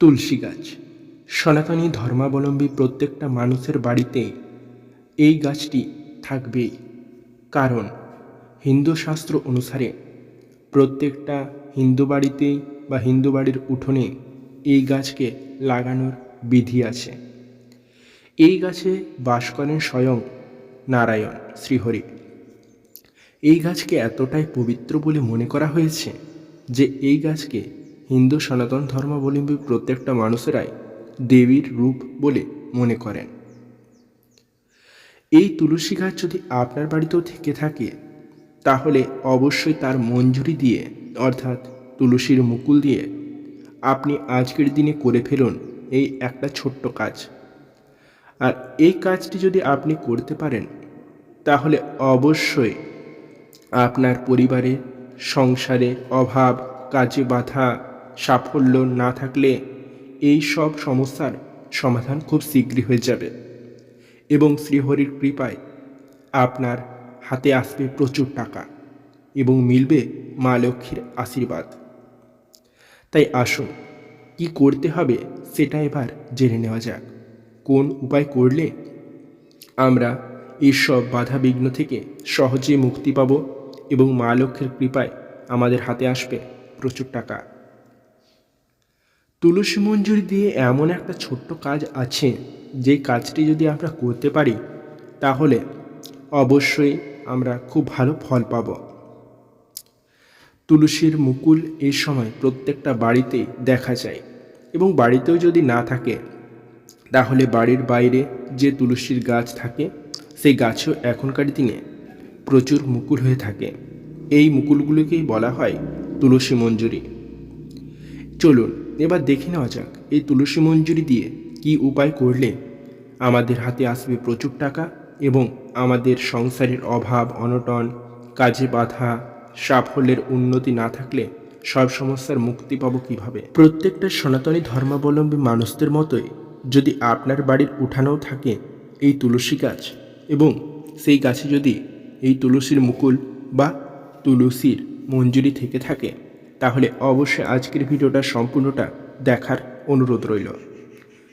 তুলসী গাছ। সনাতনী ধর্মাবলম্বী প্রত্যেকটা মানুষের বাড়িতে এই গাছটি থাকবেই। কারণ হিন্দু শাস্ত্র অনুসারে প্রত্যেকটা হিন্দু বাড়িতে বা হিন্দু বাড়ির উঠোনে এই গাছকে লাগানোর বিধি আছে। এই গাছে বাস করেন স্বয়ং নারায়ণ শ্রীহরি। এই গাছকে এতটাই পবিত্র বলে মনে করা হয়েছে যে এই গাছকে হিন্দু সনাতন ধর্মাবলম্বী প্রত্যেকটা মানুষেরাই দেবীর রূপ বলে মনে করেন। এই তুলসী গাছ যদি আপনার বাড়িতেও থেকে থাকে, তাহলে অবশ্যই তার মঞ্জুরি দিয়ে, অর্থাৎ তুলসীর মুকুল দিয়ে, আপনি আজকের দিনে করে ফেলুন এই একটা ছোট্ট কাজ। আর এই কাজটি যদি আপনি করতে পারেন, তাহলে অবশ্যই আপনার পরিবারে, সংসারে অভাব, কাজে বাধা সাফল্য না থাকলে এই সব সমস্যার সমাধান খুব শীঘ্রই হয়ে যাবে। এবং শ্রীহরির কৃপায় আপনার হাতে আসবে প্রচুর টাকা এবং মিলবে মা লক্ষ্মীর আশীর্বাদ। তাই আসুন, কি করতে হবে সেটা এবার জেনে নেওয়া যাক। কোন উপায় করলে আমরা এইসব বাধা বিঘ্ন থেকে সহজে মুক্তি পাব এবং মা লক্ষ্মীর কৃপায় আমাদের হাতে আসবে প্রচুর টাকা। তুলসী মঞ্জুরি দিয়ে এমন একটা ছোট্ট কাজ আছে যে কাজটি যদি আমরা করতে পারি, তাহলে অবশ্যই আমরা খুব ভালো ফল পাব। তুলসীর মুকুল এই সময় প্রত্যেকটা বাড়িতেই দেখা যায় এবং বাড়িতেও যদি না থাকে, তাহলে বাড়ির বাইরে যে তুলসীর গাছ থাকে, সেই গাছও এখনকার দিনে প্রচুর মুকুল হয়ে থাকে। এই মুকুলগুলোকেই বলা হয় তুলসী মঞ্জুরি। চলুন এবার দেখে নেওয়া যাক এই তুলসী মঞ্জুরি দিয়ে কি উপায় করলে আমাদের হাতে আসবে প্রচুর টাকা এবং আমাদের সংসারের অভাব, অনটন, কাজে বাধা, সাফল্যের উন্নতি না থাকলে সব সমস্যার মুক্তি পাবো কীভাবে? প্রত্যেকটা সনাতনী ধর্মাবলম্বী মানুষদের মতোই যদি আপনার বাড়ির উঠানেও থাকে এই তুলসী গাছ এবং সেই গাছে যদি এই তুলসীর মুকুল বা তুলসীর মঞ্জুরি থেকে থাকে তাহলে অবশ্যই আজকের ভিডিওটা সম্পূর্ণটা দেখার অনুরোধ রইল।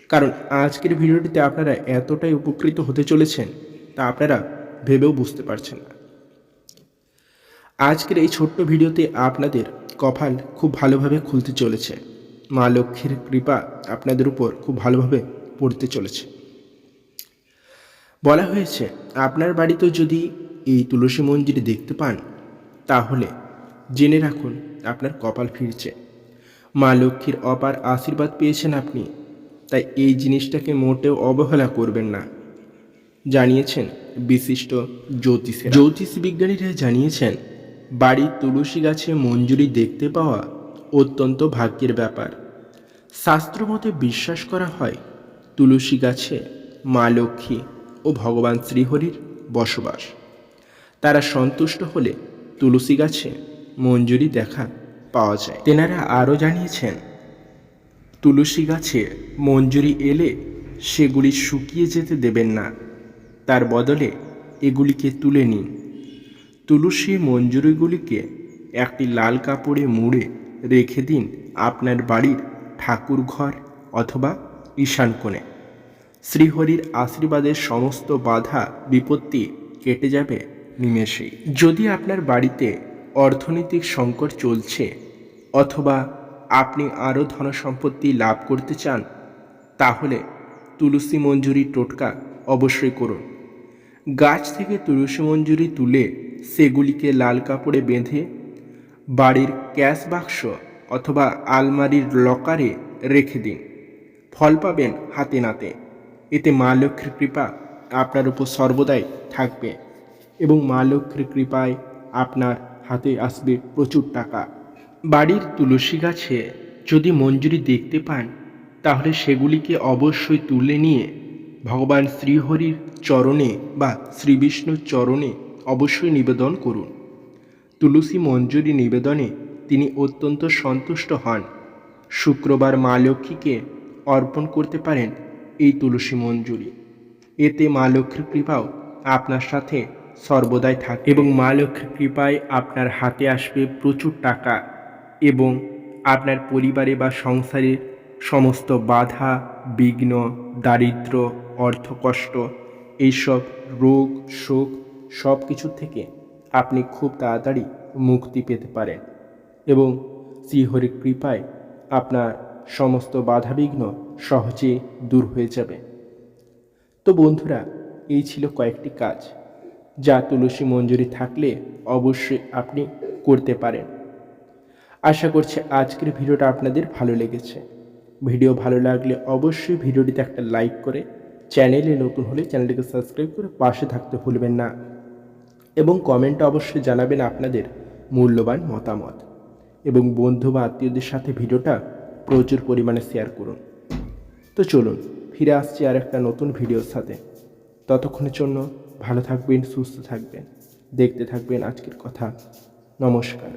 কারণ আজকের ভিডিওটিতে আপনারা এতটাই উপকৃত হতে চলেছেন তা আপনারা ভেবেও বুঝতে পারছেন না। আজকের এই ছোট্ট ভিডিওতে আপনাদের কপাল খুব ভালোভাবে খুলতে চলেছে। মা লক্ষ্মীর কৃপা আপনাদের উপর খুব ভালোভাবে পড়তে চলেছে। বলা হয়েছে, আপনার বাড়িতেও যদি এই তুলসী মঞ্জিরি দেখতে পান, তাহলে জেনে রাখুন আপনার কপাল ফিরছে। মা লক্ষ্মীর অপার আশীর্বাদ পেয়েছেন আপনি। তাই এই জিনিসটাকে মোটেও অবহেলা করবেন না। জানিয়েছেন বিশিষ্ট জ্যোতিষ জ্যোতিষ বিজ্ঞানীরা জানিয়েছেন, বাড়ির তুলসী গাছে মঞ্জুরি দেখতে পাওয়া অত্যন্ত ভাগ্যের ব্যাপার। শাস্ত্রমতে বিশ্বাস করা হয়, তুলসী গাছে মা লক্ষ্মী ও ভগবান শ্রীহরির বসবাস। তারা সন্তুষ্ট হলে তুলসী গাছে মঞ্জুরি দেখা পাওয়া যায়। তেনারা আরও জানিয়েছেন, তুলসী গাছে মঞ্জুরি এলে সেগুলি শুকিয়ে যেতে দেবেন না। তার বদলে এগুলিকে তুলে নিন। তুলসী মঞ্জুরিগুলিকে একটি লাল কাপড়ে মুড়ে রেখে দিন আপনার বাড়ির ঠাকুর ঘর অথবা ঈশান কোণে। শ্রীহরির আশীর্বাদের সমস্ত বাধা বিপত্তি কেটে যাবে নিমেষেই। যদি আপনার বাড়িতে অর্থনৈতিক সংকট চলছে, অথবা আপনি আরও ধনসম্পত্তি লাভ করতে চান, তাহলে তুলসী মঞ্জুরি টোটকা অবশ্যই করুন। গাছ থেকে তুলসী মঞ্জুরি তুলে সেগুলিকে লাল কাপড়ে বেঁধে বাড়ির ক্যাশ বাক্স অথবা আলমারির লকারে রেখে দিন। ফল পাবেন হাতে নাতে। এতে মা লক্ষ্মীর কৃপা আপনার উপর সর্বদাই থাকবে এবং মা লক্ষ্মীর কৃপায় আপনার হাতে আসবে প্রচুর টাকা। বাড়ির তুলসী গাছে যদি মঞ্জুরি দেখতে পান, তাহলে সেগুলিকে অবশ্যই তুলে নিয়ে ভগবান শ্রীহরির চরণে বা শ্রীবিষ্ণুর চরণে অবশ্যই নিবেদন করুন। তুলসী মঞ্জুরি নিবেদনে তিনি অত্যন্ত সন্তুষ্ট হন। শুক্রবার মা লক্ষ্মীকে অর্পণ করতে পারেন এই তুলসী মঞ্জুরি। এতে মা লক্ষ্মীর কৃপাও আপনার সাথে সর্বদাই থাকে। এবং মা লক্ষ্মীর কৃপায় আপনার হাতে আসবে প্রচুর টাকা এবং আপনার পরিবারে বা সংসারে সমস্ত বাধা, বিঘ্ন, দারিদ্র, অর্থকষ্ট, এইসব রোগ, শোক সব কিছু থেকে আপনি খুব তাড়াতাড়ি মুক্তি পেতে পারেন এবং শ্রীহরির কৃপায় আপনার সমস্ত বাধাবিঘ্ন সহজে দূর হয়ে যাবে। তো বন্ধুরা, এই ছিল কয়েকটি কাজ। যা তুলসী মঞ্জুরি থাকলে অবশ্যই আপনি করতে পারেন। আশা করছি আজকের ভিডিওটা আপনাদের ভালো লেগেছে। ভিডিও ভালো লাগলে অবশ্যই ভিডিওটিতে একটা লাইক করে চ্যানেলে নতুন হলে চ্যানেলটিকে সাবস্ক্রাইব করে পাশে থাকতে ভুলবেন না এবং কমেন্টে অবশ্যই জানাবেন আপনাদের মূল্যবান মতামত এবং বন্ধু বা আত্মীয়দের সাথে ভিডিওটা প্রচুর পরিমাণে শেয়ার করুন। তো চলুন, ফিরে আসছি আর একটা নতুন ভিডিওর সাথে। ততক্ষণের জন্য ভালো থাকবেন সুস্থ থাকবেন। দেখতে থাকবেন আজকের কথা। নমস্কার।